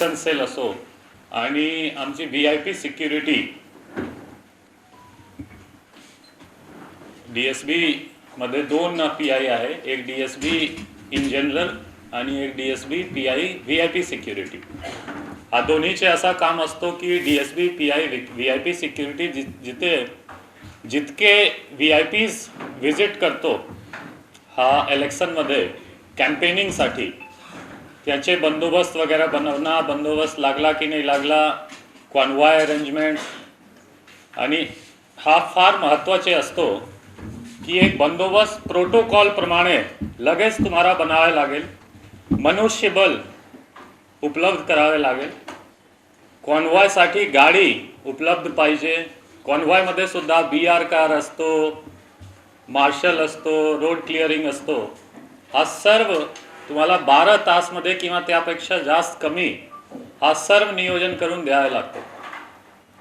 Election sale असो आणि आमची V I P security D S बीमध्ये दोन पी आय आहे. एक D S B in general आणि एक D S B P I V I P security हा दोन्हीचे असा काम असतो की D S B P I V I P security जि जिथे जितके व्ही आय पीज व्हिजिट करतो हा इलेक्शनमध्ये कॅम्पेनिंगसाठी त्याचे बंदोबस्त वगैरे बनवणं बंदोबस्त लागला की नाही लागला कॉन्वॉय अरेंजमेंट आणि हा फार महत्त्वाचे असतो की एक बंदोबस्त प्रोटोकॉलप्रमाणे लगेच तुम्हाला बनावे लागेल मनुष्यबल उपलब्ध करावे लागेल. कॉन्वॉयसाठी गाडी उपलब्ध पाहिजे. कॉन्वॉयमध्ये सुद्धा बी आर कार असतो मार्शल असतो रोड क्लिअरिंग असतो. हा सर्व तुम्हाला बारा तासमध्ये किंवा त्यापेक्षा जास्त कमी हा सर्व नियोजन करून द्यावा लागतो.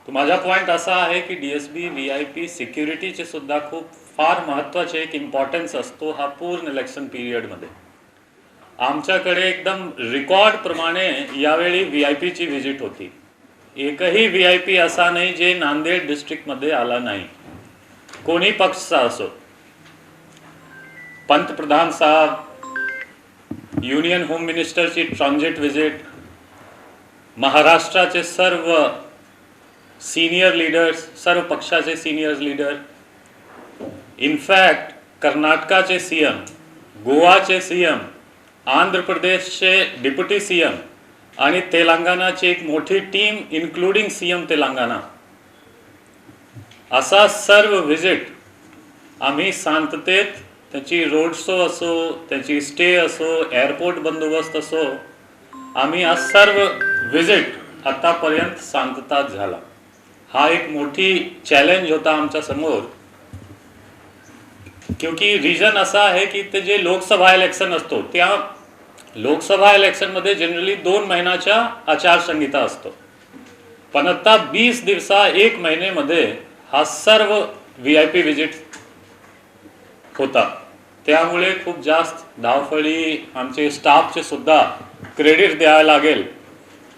तर माझा पॉईंट असा आहे की D S B V I P सिक्युरिटीचे सुद्धा खूप फार महत्त्वाचे एक इम्पॉर्टन्स असतो हा पूर्ण इलेक्शन पिरियडमध्ये आमच्याकडे एकदम रेकॉर्डप्रमाणे यावेळी व्ही आय पीची व्हिजिट होती. एकही व्ही आय पी असा नाही जे नांदेड डिस्ट्रिक्टमध्ये आला नाही. कोणी पक्षचा असो. पंतप्रधान साहेब युनियन होम मिनिस्टरची ट्रान्झिट व्हिजिट महाराष्ट्राचे सर्व सिनियर लीडर्स सर्व पक्षाचे सिनियर लीडर इनफॅक्ट कर्नाटकाचे सी एम गोवाचे सी एम आंध्र प्रदेशचे डिप्युटी सी एम आणि तेलंगणाची एक मोठी team including C M Telangana. असा सर्व व्हिजिट आम्ही शांततेत त्याची रोड शो असो त्याची स्टे असो एअरपोर्ट बंदोबस्त असो आम्ही आज सर्व व्हिजिट आतापर्यंत शांतताच झाला. हा एक मोठी चॅलेंज होता आमच्यासमोर. क्योंकि रिजन असा आहे की ते जे लोकसभा इलेक्शन असतो त्या लोकसभा इलेक्शनमध्ये जनरली दोन महिन्याच्या आचारसंहिता असतो. पण आता वीस दिवसा एक महिनेमध्ये हा सर्व व्ही आय पी व्हिजिट होता. त्यामुळे खूप जास्त धावफळी आमचे स्टाफचे सुद्धा क्रेडिट द्यावे लागेल.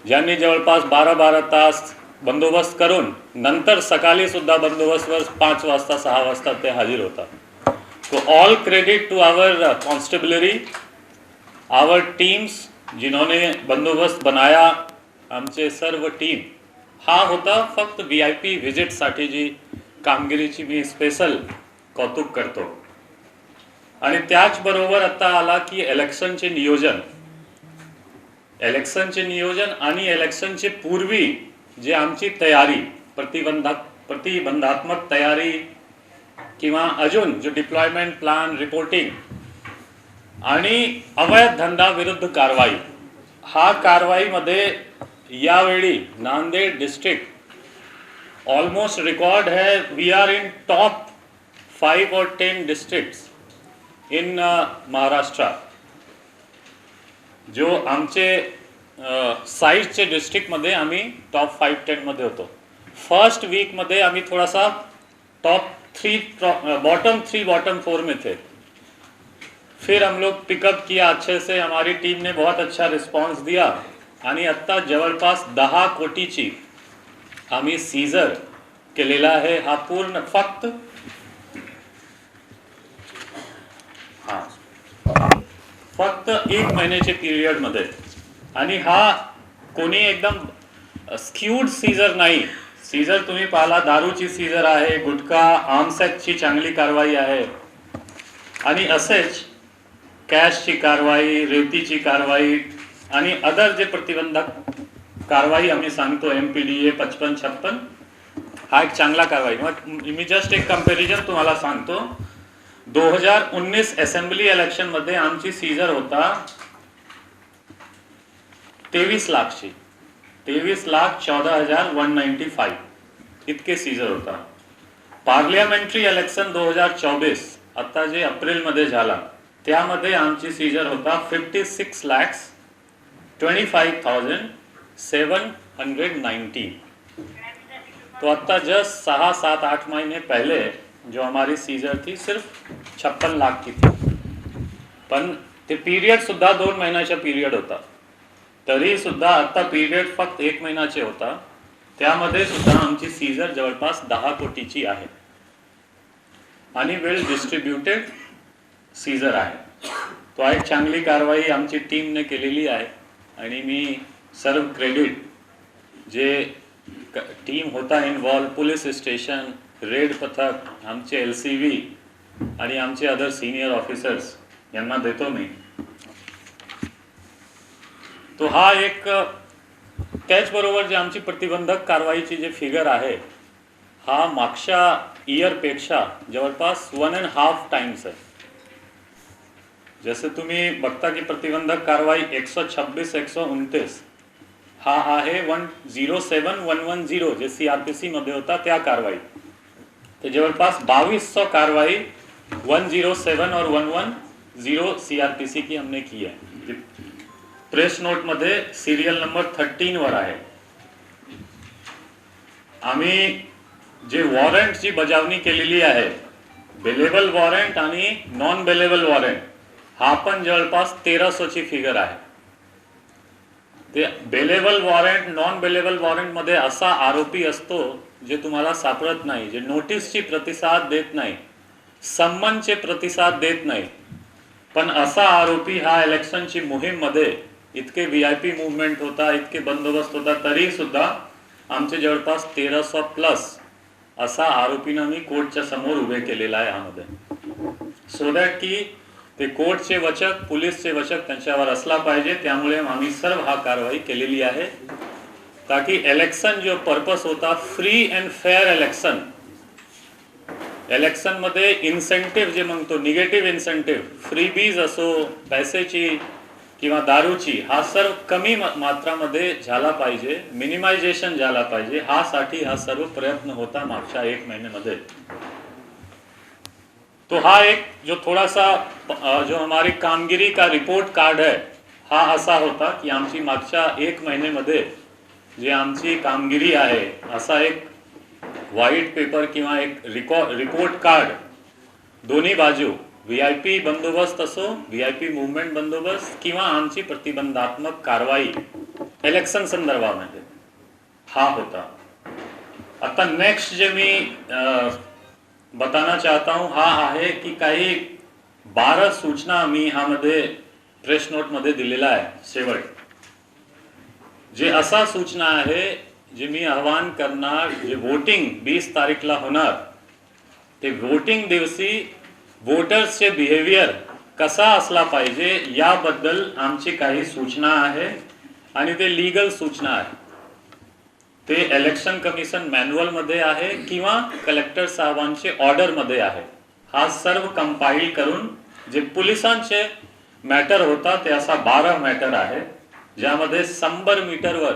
ज्यांनी जवळपास बारा बारा तास बंदोबस्त करून नंतर सकाळी सुद्धा बंदोबस्तवर पाच वाजता सहा वाजता ते हजर होतात तो all credit to our constabulary our teams जिन्होंने बंदोबस्त बनाया आमचे सर्व टीम हा होता फक्त व्ही आय पी व्हिजिटसाठी जी कामगिरीची मी स्पेशल कौतुक करतो. आणि त्याचबरोबर आता आला की इलेक्शनचे नियोजन. इलेक्शनचे नियोजन आणि इलेक्शनचे पूर्वी जे आमची तयारी प्रतिबंधा प्रतिबंधात्मक तयारी किंवा अजून जो डिप्लॉयमेंट प्लॅन रिपोर्टिंग आणि अवैध धंदा विरुद्ध कारवाई. हा कारवाईमध्ये यावेळी नांदेड डिस्ट्रिक्ट ऑलमोस्ट रिकॉर्ड है we are in top five और टेन डिस्ट्रिक्ट्स इन महाराष्ट्र. जो आमचे साईजचे डिस्ट्रिक्टमध्ये आम्ही टॉप फाईव्ह टेनमध्ये होतो. फर्स्ट वीकमध्ये आम्ही थोडासा top three bottom three bottom four में थे फिर हम लोग पिकअप किया अच्छे से हमारी टीम ने बहुत अच्छा रिस्पॉन्स दिया. आणि आत्ता जवळपास दहा कोटीची आम्ही सीझर केलेला आहे. हा पूर्ण फक्त हा फक्त एक महिन्याच्या पिरियडमध्ये आणि हा कोणी एकदम स्क्यूड सीझर नाही. सीझर तुम्ही पाहिला दारूची सीझर आहे गुटखा आर्मसेक्सची चांगली कारवाई आहे. आणि असेच कॅशची कारवाई रेतीची कारवाई आणि अदर जे प्रतिबंधक कारवाई आम्ही सांगतो एम पी डी ए पचपन छप्पन हा एक चांगला कारवाई. मग मी जस्ट एक कंपॅरिझन तुम्हाला सांगतो. दो हजार उन्नीस असेंब्ली आमची सीझर होता तेवीस लाखची. तेवीस लाख चौदा हजार वन नाईन्टी फाईव्ह इतके सीझर होता. पार्लियामेंटरी इलेक्शन दो हजार चोवीस आता जे एप्रिलमध्ये झाला त्यामध्ये आमची सीझर होता fifty six lakhs twenty five thousand seven hundred ninety तो आता जस्ट सहा सात आठ महिने पहिले जो हमारी सीजर थी सिर्फ छप्पन लाख की थी। पण ते पीरियड सुद्धा दोन महिन्याचा पिरियड होता। तरी सुद्धा आता पिरियड फक्त एक महिन्याचे होता। त्यामध्ये सुद्धा आमची सीझर जवळपास दहा कोटीची आहे। आणि वेल डिस्ट्रीब्युटेड सीझर आहे। तो एक चांगली कारवाई आमची टीमने केलेली आहे। आणि मी सर्व क्रेडिट जे टीम होता इन्वॉल्व पोलीस स्टेशन रेड पथक आमचे एल सी व्ही आणि आमचे अदर सिनियर ऑफिसर्स यांना देतो मी. तो हा एक त्याचबरोबर जे आमची प्रतिबंधक कारवाईची जे फिगर आहे हा मागच्या इयरपेक्षा जवळपास वन अँड हाफ टाइम्स आहे. जसं तुम्ही बघता की प्रतिबंधक कारवाई एकशे छब्बीस एकशे उनतीस हा आहे one zero seven one one zero जे सी आर पी सीमध्ये होता त्या कारवाई तो जवळपास बावीस सौ कारवाई वन जीरो सेवन और one one zero C R P C की हमने की आहे प्रेस नोटमध्ये सिरियल नंबर थर्टीन वर आहे आम्ही जे वॉरंटची बजावणी केलेली आहे बेलेबल वॉरंट आणि नॉन बेलेबल वॉरंट हा पण जवळपास तेराशोची फिगर आहे। ते बेलेबल वॉरंट नॉन बेलेबल वॉरंटमध्ये असा आरोपी असतो जे तुम्हाला सापडत नाही जे नोटीसची प्रतिसाद देत नाही संबंधचे प्रतिसाद देत नाही. पण असा आरोपी हा इलेक्शनची मोहीममध्ये इतके व्ही आय पी मुवमेंट होता इतके बंदोबस्त होता तरी सुद्धा आमचे जवळपास तेराशे प्लस असा आरोपीनं मी कोर्टच्या समोर उभे केलेला आहे यामध्ये. सो दॅट की ते कोर्टचे वचक पोलीसचे वचक त्यांच्यावर असला पाहिजे त्यामुळे आम्ही सर्व हा कारवाई केलेली आहे. ताकि इलेक्शन जो पर्पस होता फ्री अँड फेअर इलेक्शन इलेक्शनमध्ये इन्सेंटिव्ह जे म्हणतो निगेटिव्ह इन्सेंटिव्ह फ्री बीज असो पैसेची किंवा दारूची हा सर्व कमी मात्रामध्ये झाला पाहिजे मिनिमायझेशन झाला पाहिजे हा साठी हा सर्व प्रयत्न होता मागच्या एक महिन्यामध्ये. तो हा एक जो थोड़ा सा जो हमारी कामगिरी का रिपोर्ट कार्ड है हा असा होता की आमची मागच्या एक महिन्यामध्ये जे आमची कामगिरी आहे असा एक व्हाईट पेपर किंवा एक रिकॉ रिपोर्ट कार्ड दोन्ही बाजू व्ही आय पी बंदोबस्त असो व्ही आय पी मुवमेंट बंदोबस्त किंवा आमची प्रतिबंधात्मक कारवाई इलेक्शन संदर्भामध्ये हा होता. आता नेक्स्ट जे मी बताना चाहता हूँ हा आहे की काही बारा सूचना मी ह्यामध्ये प्रेस नोटमध्ये दिलेला आहे शेवट. जे असा सूचना आहे जे मी आवाहन करणार जे वोटिंग वीस तारीखला होणार ते वोटिंग दिवशी वोटर्सचे बिहेवियर कसा असला पाहिजे याबद्दल आमची काही सूचना आहे आणि ते लीगल सूचना आहे. ते इलेक्शन कमिशन मॅन्युअलमध्ये आहे किंवा कलेक्टर साहेबांचे ऑर्डरमध्ये आहे. हा सर्व कंपाईल करून जे पोलिसांचे मॅटर होता ते असा बारा मॅटर आहे. ज्यामध्ये शंभर मीटरवर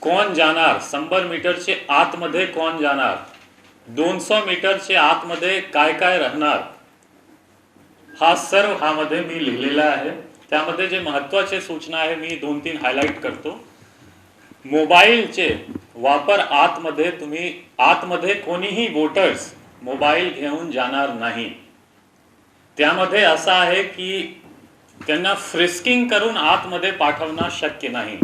कोण जाणार? शंभर मीटरचे आतमध्ये कोण जाणार? दोनशे मीटरचे आतमध्ये काय काय राहणार? हा सर्व हामध्ये मी लिहिलेला आहे. त्यामध्ये जे महत्त्वाचे सूचना आहे मी दोन तीन हायलाईट करतो. मोबाईलचे वापर आतमध्ये तुम्ही आतमध्ये कोणीही वोटर्स मोबाईल घेऊन जाणार नाही. त्यामध्ये असं आहे की त्यांना फ्रिस्किंग करून आतमध्ये पाठवणं शक्य नाही.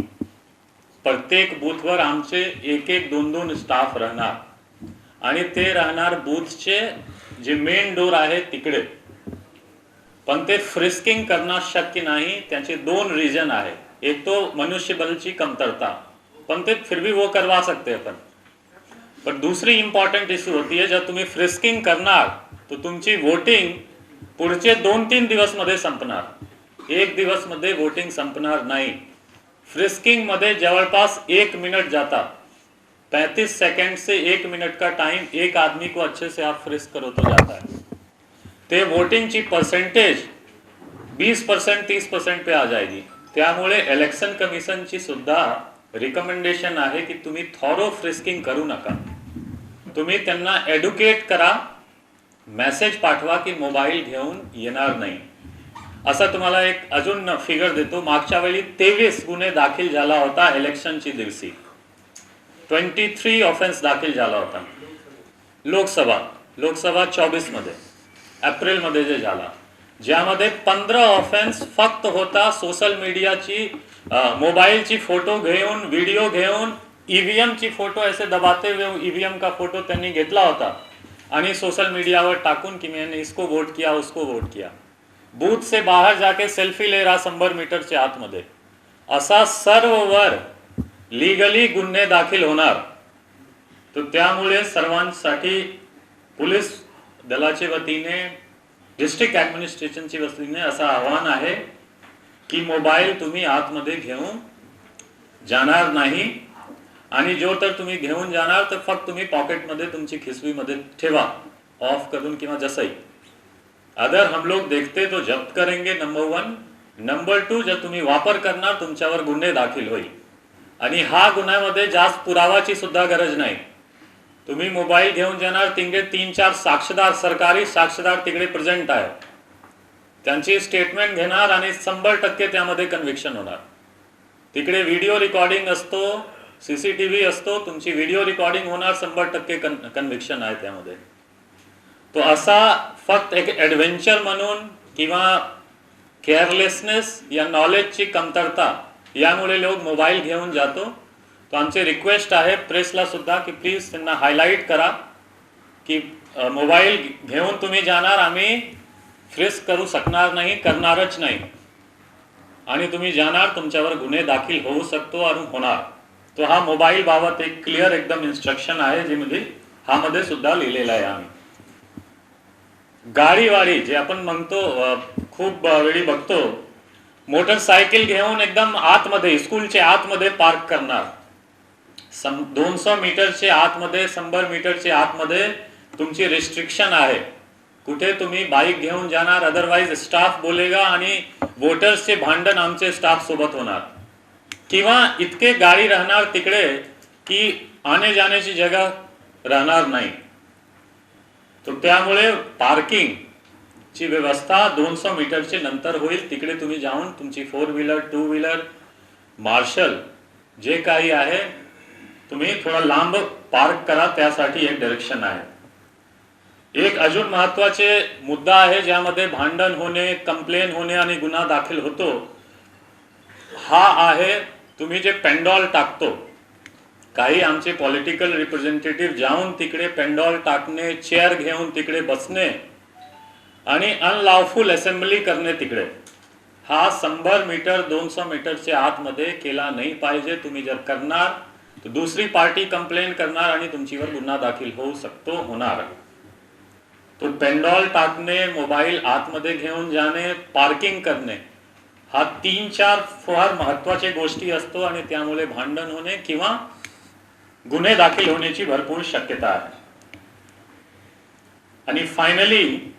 प्रत्येक बूथवर आमचे एक एक दोन दोन स्टाफ राहणार. आणि ते राहणार बूथचे जे मेन डोर आहे तिकडे. पण ते फ्रिस्किंग करणं शक्य नाही त्याचे दोन रीजन आहे. एक तो मनुष्यबलची कमतरता. पण ते फिर भी वो करवा सकते अपन. पण दुसरी इम्पॉर्टंट इश्यू होती है जर तुम्ही फ्रिस्किंग करणार तर तुमची वोटिंग पुढचे दोन तीन दिवसमध्ये संपणार. एक दिवसमध्ये वोटिंग संपणार नाही. फ्रिस्किंगमध्ये जवळपास एक मिनट जाता पैंतीस सेकंड से एक मिनट का टाइम एक आदमी को अच्छे से आप फ्रिस्क करो तो जाता है. ते वोटिंगची पर्सेंटेज वीस पर्सेंट तीस पर्सेंट पे आ जाएगी. त्यामुळे इलेक्शन कमिशनची सुद्धा रिकमेंडेशन आहे की तुम्ही थॉरो फ्रिस्किंग करू नका. तुम्ही त्यांना एड्युकेट करा. मेसेज पाठवा की मोबाईल घेऊन येणार नाही. असा तुम्हाला एक अजून फिगर देतो. मागच्या वेळी तेवीस गुन्हे दाखल झाला होता इलेक्शनची दिवशी. ट्वेंटी थ्री ऑफेन्स दाखल झाला होता. लोकसभा लोकसभा चोवीसमध्ये एप्रिलमध्ये जे झाला. ज्यामध्ये पंधरा ऑफेन्स फक्त होता सोशल मीडियाची मोबाईलची फोटो घेऊन व्हिडिओ घेऊन ईव्हीएमची फोटो असे दबाते हुए ईव्हीएम का फोटो त्यांनी घेतला होता. आणि सोशल मीडियावर टाकून की मी इसको वोट किया उसको वोट किया. बूथ से बाहेर जाके सेल्फी ले रहा शंभर मीटरच्या आतमध्ये. असा सर्ववर लिगली गुन्हे दाखल होणार. तर त्यामुळे सर्वांसाठी पोलीस दलाच्या वतीने डिस्ट्रिक्ट ॲडमिनिस्ट्रेशनच्या वतीने असं आव्हान आहे की मोबाईल तुम्ही आतमध्ये घेऊन जाणार नाही. आणि जो तर तुम्ही घेऊन जाणार तर फक्त तुम्ही पॉकेटमध्ये तुमची खिसवीमध्ये ठेवा. ऑफ करून किंवा जसंही. अगर हम लोग देखते तो जप्त करेंगे नंबर वन नंबर टू जर तुम्ही वापर करणार तुमच्यावर गुन्हे दाखल होईल. आणि हा गुन्ह्यामध्ये जास्त पुरावाची सुद्धा गरज नाही. तुम्ही मोबाईल घेऊन जाणार तिकडे तीन चार साक्षीदार सरकारी साक्षीदार तिकडे प्रेझेंट आहे. त्यांची स्टेटमेंट घेणार आणि शंभर टक्के त्यामध्ये कन्व्हिक्शन होणार. तिकडे व्हिडिओ रेकॉर्डिंग असतो सीसीटीव्ही असतो तुमची व्हिडिओ रेकॉर्डिंग होणार शंभर टक्के कन कन्व्हिक्शन आहे त्यामध्ये. तो असा फक्त एक ॲडव्हेंचर म्हणून किंवा केअरलेसनेस या नॉलेजची कमतरता यामुळे लोक मोबाईल घेऊन जातो. तो आमची रिक्वेस्ट आहे प्रेसला सुद्धा की प्लीज त्यांना हायलाईट करा की मोबाईल घेऊन तुम्ही जाणार आम्ही फ्रेस करू शकणार नाही करणारच नाही. आणि तुम्ही जाणार तुमच्यावर गुन्हे दाखल होऊ शकतो आणि होणार. तो हा मोबाईल बाबत एक क्लिअर एकदम इन्स्ट्रक्शन आहे जे मध्ये हामध्ये सुद्धा लिहिलेला आहे आम्ही. गाडीवाडी जे आपण म्हणतो खूप वेळी बघतो मोटरसायकल घेऊन एकदम आतमध्ये स्कूलच्या आतमध्ये पार्क करणार. सम दोनशे मीटरचे आतमध्ये शंभर मीटरचे आतमध्ये तुमची रिस्ट्रिक्शन आहे. कुठे तुम्ही बाईक घेऊन जाणार अदरवाईज स्टाफ बोलेगा आणि वोटर्सचे भांडण आमचे स्टाफ सोबत होणार. किंवा इतके गाडी राहणार तिकडे की आणे जाण्याची जगह राहणार नाही. तर त्यामुळे पार्किंग ची व्यवस्था सौ मीटरचे नंतर होईल. तिकडे तुम्ही जाऊन तुमची four wheeler two wheeler marshal जे काही आहे तुम्ही थोडा लांब पार्क करा. त्यासाठी एक डायरेक्शन आहे. एक अजून महत्त्वाचे मुद्दा आहे ज्यामध्ये भांडण होणे कंप्लेन होणे आणि गुन्हा दाखल होतो. हा आहे तुम्ही जे पेंडॉल टाकतो काही आमचे पॉलिटिकल रिप्रेझेंटेटिव्ह जाऊन तिकडे पेंडॉल टाकणे चेअर घेऊन तिकडे बसणे आणि अनलॉफुल असेंब्ली करणे तिकडे. हा शंभर मीटर दोनशे मीटरच्या आतमध्ये केला नाही पाहिजे. तुम्ही जर करणार तर दुसरी पार्टी कंप्लेंट करणार आणि तुमच्यावर गुन्हा दाखल होऊ शकतो होणार. तो पेंडॉल टाकणे मोबाईल आतमध्ये घेऊन जाणे पार्किंग करणे हा तीन चार फार महत्त्वाचे गोष्टी असतो आणि त्यामुळे भांडण होणे किंवा गुन्हे दाखल होण्याची भरपूर शक्यता आहे. आणि फायनली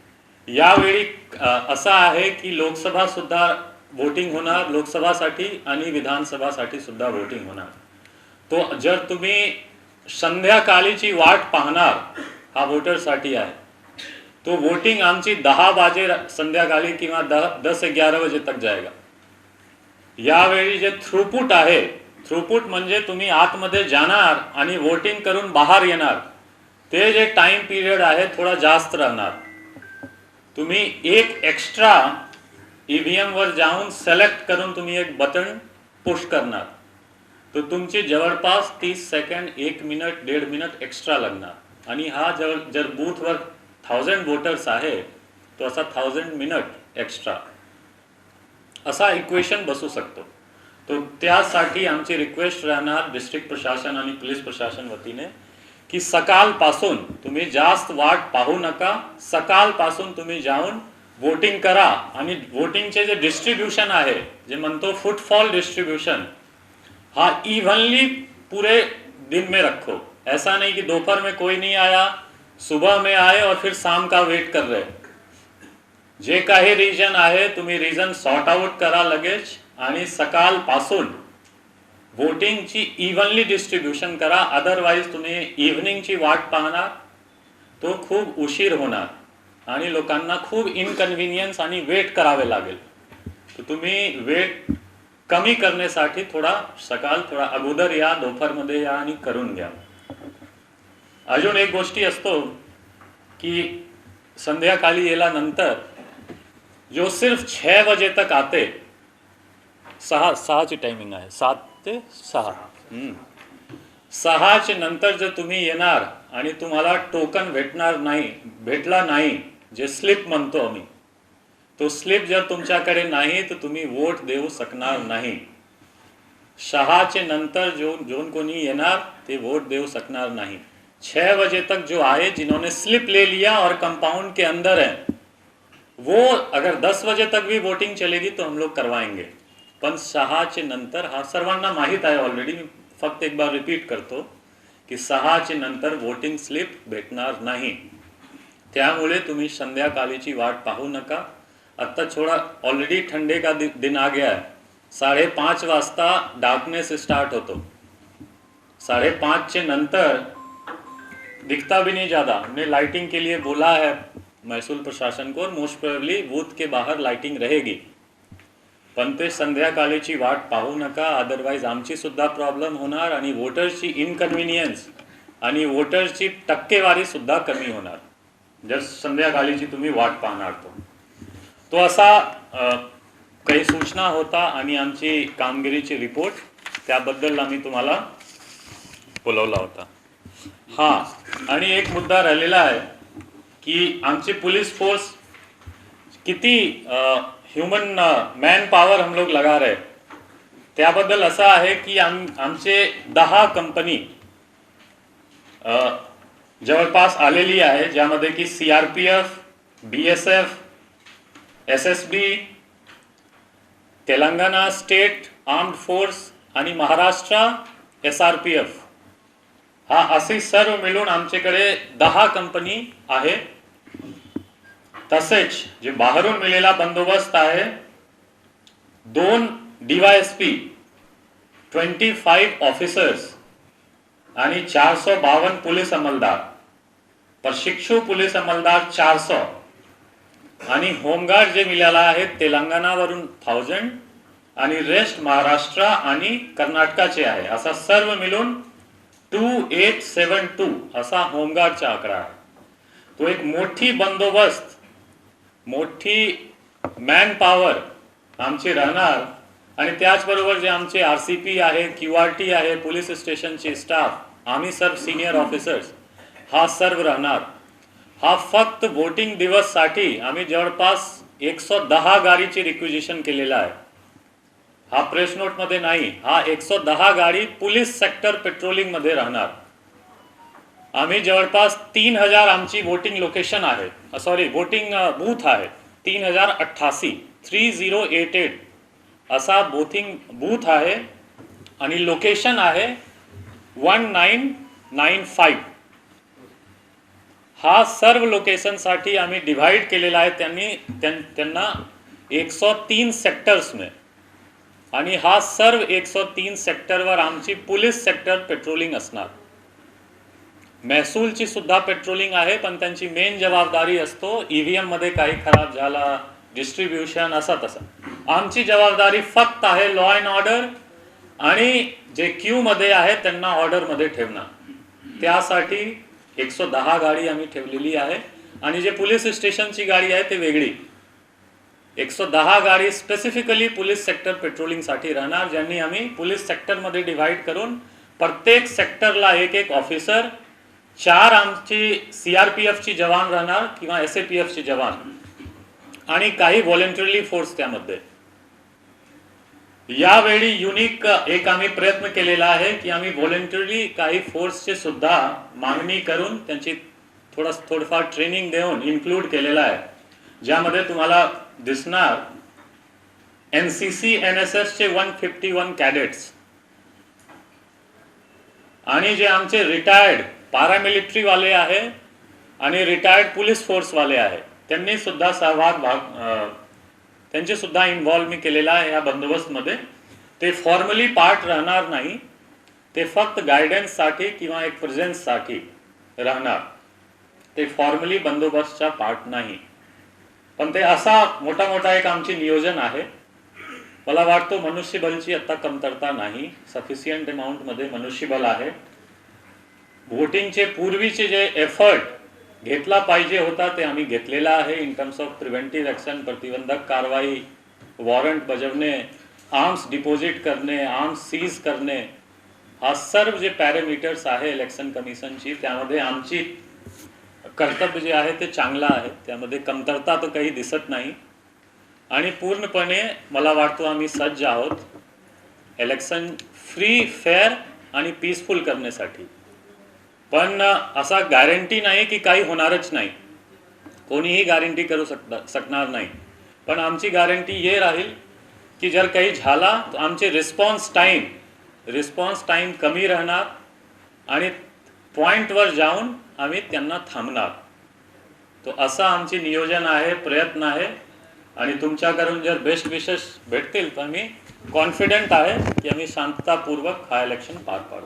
यावेळी असा असं आहे की लोकसभा सुद्धा वोटिंग होणार लोकसभासाठी आणि विधानसभासाठी सुद्धा वोटिंग होणार. तो जर तुम्ही संध्याकाळीची वाट पाहणार हा वोटरसाठी आहे. तो वोटिंग आमची दहा वाजे संध्याकाळी किंवा दहा दस ग्यारह वाजे तक जाएगा यावेळी जे थ्रुपुट आहे थ्रुपुट म्हणजे तुम्ही आतमध्ये जाणार आणि वोटिंग करून बाहेर येणार. ते जे टाइम पिरियड आहे थोडा जास्त राहणार. तुम्ही एक एक्स्ट्रा ईव्हीएम वर जाऊन सिलेक्ट करून तुम्ही एक बटन पुश करणार. तर तुमची जवळपास तीस सेकंड एक मिनिट दीड मिनिट एक्स्ट्रा लागणार. आणि हा जवळ जर बूथवर थाउजंड वोटर्स आहे तो असा थाउजंड मिनिट एक्स्ट्रा असा इक्वेशन बसू शकतो. तर त्यासाठी आमची रिक्वेस्ट राहणार डिस्ट्रिक्ट प्रशासन आणि पोलीस प्रशासन वतीने की सकाळपासून तुम्ही जास्त वाट पाहू नका. सकाळपासून तुम्ही जाऊन वोटिंग करा. आणि वोटिंगचे जे डिस्ट्रीब्युशन आहे जे म्हणतो फुटफॉल डिस्ट्रीब्युशन हा इव्हनली पूरे दिन में रखो. ऐसा नहीं कि दोपहर में कोई नहीं आया सुबह में आए और फिर शाम का वेट कर रहे. जे काही रिजन आहे तुम्ही रिजन सॉर्ट आउट करा लगेच. आणि सकाळपासून वोटिंगची इव्हनली डिस्ट्रीब्युशन करा. अदरवाईज तुम्ही इव्हनिंगची वाट पाहणार. तो खूप उशीर होणार. आणि लोकांना खूप इनकन्व्हिनियन्स आणि वेट करावे लागेल. तर तुम्ही वेट कमी करण्यासाठी थोडा सकाळ थोडा अगोदर या दोपहरमध्ये या आणि करून घ्या. अजून एक गोष्टी असतो की संध्याकाळी येल्यानंतर जो सिर्फ छह बजे तक आते सहा, सहाची टायमिंग आहे. सात ते सहा. हम्म. सहाच्या नंतर जर तुम्ही येणार टोकन भेटणार नाही, भेटला नाही, जे स्लिप म्हणतो आम्ही तो स्लिप जर तुमच्याकडे नाही, तर तुम्ही वोट देऊ नाही. सहाचे नंतर जो जोन कोणी येणार, ते वोट देऊ शकणार नहीं. छह बजे तक जो आए जिन्होंने स्लिप ले लिया और कंपाउंड के अंदर है, वो अगर दस बजे तक भी वोटिंग चलेगी तो हम लोग करवाएँगे. पण सहाचे नंतर, हा सर्वांना माहीत आहे ऑलरेडी मी फक्त एक बार रिपीट करतो, की सहाचे नंतर वोटिंग स्लिप भेटणार नाही. त्यामुळे तुम्ही संध्याकाळीची वाट पाहू नका. आत्ता थोडा ऑलरेडी ठंडे का दिन आ गया है. साढ़े पाँच वाजता डार्कनेस स्टार्ट होतो. साढ़े पाँचचे नंतर दिखता भी नहीं ज़्यादा. हमने लाइटिंग के लिए बोला है महसूल प्रशासन को और मोस्ट प्रोबेबली बूथ के बाहर लाइटिंग रहेगी. पण ते संध्याकाळीची वाट पाहू नका अदरवाईज आमची सुद्धा प्रॉब्लेम होणार आणि वोटर्सची इनकन्व्हिनियन्स आणि वोटर्सची टक्केवारी सुद्धा कमी होणार. जर संध्याकाळीची तुम्ही वाट पाहणार तो. तो असा काही सूचना होता आणि आमची कामगिरीची रिपोर्ट त्याबद्दल आम्ही तुम्हाला बोलवला होता. हां आणि एक मुद्दा राहिलेला आहे की आमची पोलीस फोर्स किती ह्युमन मॅन पॉवर हम लोग लगा रहे त्याबद्दल असं आहे की आम आमचे दहा कंपनी जवळपास आलेली आहे ज्यामध्ये की C R P F B S F S S B Telangana state armed force आणि Maharashtra S R P F हा असे सर्व मिळून आमच्याकडे दहा कंपनी आहे. तसेच जे बाहेरून मिळेला बंदोबस्त आहे दोन डीवायएसपी ट्वेंटी फाईव्ह ऑफिसर्स आणि चारशे बावन्न पोलीस अंमलदार. प्रशिक्षु पोलीस अंमलदार चारशे. आणि होमगार्ड जे मिळाला आहे तेलंगणावरून थाउजंड आणि रेस्ट महाराष्ट्र आणि कर्नाटकाचे आहे. असा सर्व मिळून टू एट सेवन टू असा होमगार्डचा आकडा आहे. तो एक मोठी बंदोबस्त मोठी मॅन पॉवर आमची राहणार. आणि त्याचबरोबर जे आमचे आर सी पी आहे क्यू आर टी आहे पोलीस स्टेशनचे स्टाफ आम्ही सर्व सिनियर ऑफिसर्स हा सर्व राहणार. हा फक्त वोटिंग दिवससाठी आम्ही जवळपास एकशे दहा गाडीची रिक्विजिशन केलेलं आहे. हा प्रेस नोटमध्ये नाही हा एकशे दहा गाडी पोलीस सेक्टर पेट्रोलिंगमध्ये राहणार. आम्ही जवळपास तीन हजार आमची वोटिंग लोकेशन आहे. सॉरी वोटिंग बूथ आहे. तीन हजार अठ्ठासी थ्री झिरो एट एट असा बोथिंग बूथ आहे आणि लोकेशन आहे वन नाईन नाईन फाईव्ह हा सर्व लोकेशनसाठी आम्ही डिव्हाइड केलेला आहे. त्यांनी त्यां- त्यांना एकशे तीन सेक्टर्सने आणि हा सर्व एकशे तीन सेक्टरवर आमची पोलीस सेक्टर पेट्रोलिंग असणार. महसूलची सुद्धा पेट्रोलिंग आहे पण त्यांची मेन जबाबदारी असतो ईव्हीएममध्ये काही खराब झाला डिस्ट्रीब्युशन असा तसा. आमची जबाबदारी फक्त आहे लॉ अँड ऑर्डर आणि जे क्यू मध्ये आहे त्यांना ऑर्डरमध्ये ठेवणं. त्यासाठी एकशे दहा गाडी आम्ही ठेवलेली आहे आणि जे पोलीस स्टेशनची गाडी आहे ते वेगळी. एकशे दहा गाडी स्पेसिफिकली पोलीस सेक्टर पेट्रोलिंगसाठी राहणार ज्यांनी आम्ही पोलीस सेक्टरमध्ये डिव्हाइड करून प्रत्येक सेक्टरला एक एक ऑफिसर चार आमची सी आर पी एफची जवान राहणार किंवा एस ए पी एफची जवान. आणि काही व्हॉलेंटरी फोर्स त्यामध्ये. यावेळी युनिक एक आम्ही प्रयत्न केलेला आहे की आम्ही व्हॉलेंटरी काही फोर्सचे सुद्धा मागणी करून त्यांची थोडं थोडंफार ट्रेनिंग देऊन इन्क्लूड केलेला आहे. ज्यामध्ये तुम्हाला दिसणार N C C N S एसचे वन फिफ्टी वन कॅडेट्स आणि जे आमचे रिटायर्ड पॅरामिलिटरीवाले आहे आणि रिटायर्ड पोलीस फोर्सवाले आहे. त्यांनी सुद्धा सहभाग भाग त्यांचे सुद्धा इन्व्हॉल्व मी केलेला आहे या बंदोबस्तमध्ये. ते फॉर्मली पार्ट राहणार नाही. ते फक्त गायडन्ससाठी किंवा एक प्रेझेन्ससाठी राहणार. ते फॉर्मली बंदोबस्तचा पार्ट नाही. पण ते असा मोठा मोठा एक आमची नियोजन आहे. मला वाटतो मनुष्यबलची आता कमतरता नाही. सफिशियंट अमाऊंटमध्ये मनुष्यबल आहे. वोटिंगचे पूर्वीचे जे एफर्ट घेतला पाहिजे होता ते आम्ही घेतलेला आहे in terms of preventive action प्रतिबंधक कारवाई वॉरंट बजावणे आर्म्स डिपॉझिट करणे आर्म्स सीज करणे हा सर्व जे पॅरामीटर्स आहे इलेक्शन कमिशनची त्यामध्ये आमची कर्तव्य जे आहे ते चांगलं आहे. त्यामध्ये कमतरता तर काही दिसत नाही. आणि पूर्णपणे मला वाटतो आम्ही सज्ज आहोत इलेक्शन फ्री फेअर आणि पीसफुल करण्यासाठी. पण असा गॅरंटी नाही की काही होणारच नाही. कोणीही गॅरंटी करू शकता शकणार नाही. पण आमची गॅरंटी हे राहील की जर काही झाला तर आमचे रिस्पॉन्स टाईम रिस्पॉन्स टाईम कमी राहणार आणि पॉईंटवर जाऊन आम्ही त्यांना थांबणार. तो असं आमचे नियोजन आहे प्रयत्न आहे. आणि तुमच्याकडून जर बेस्ट विशेष भेटतील तर मी कॉन्फिडंट आहे की आम्ही शांततापूर्वक हा इलेक्शन पार पाडू.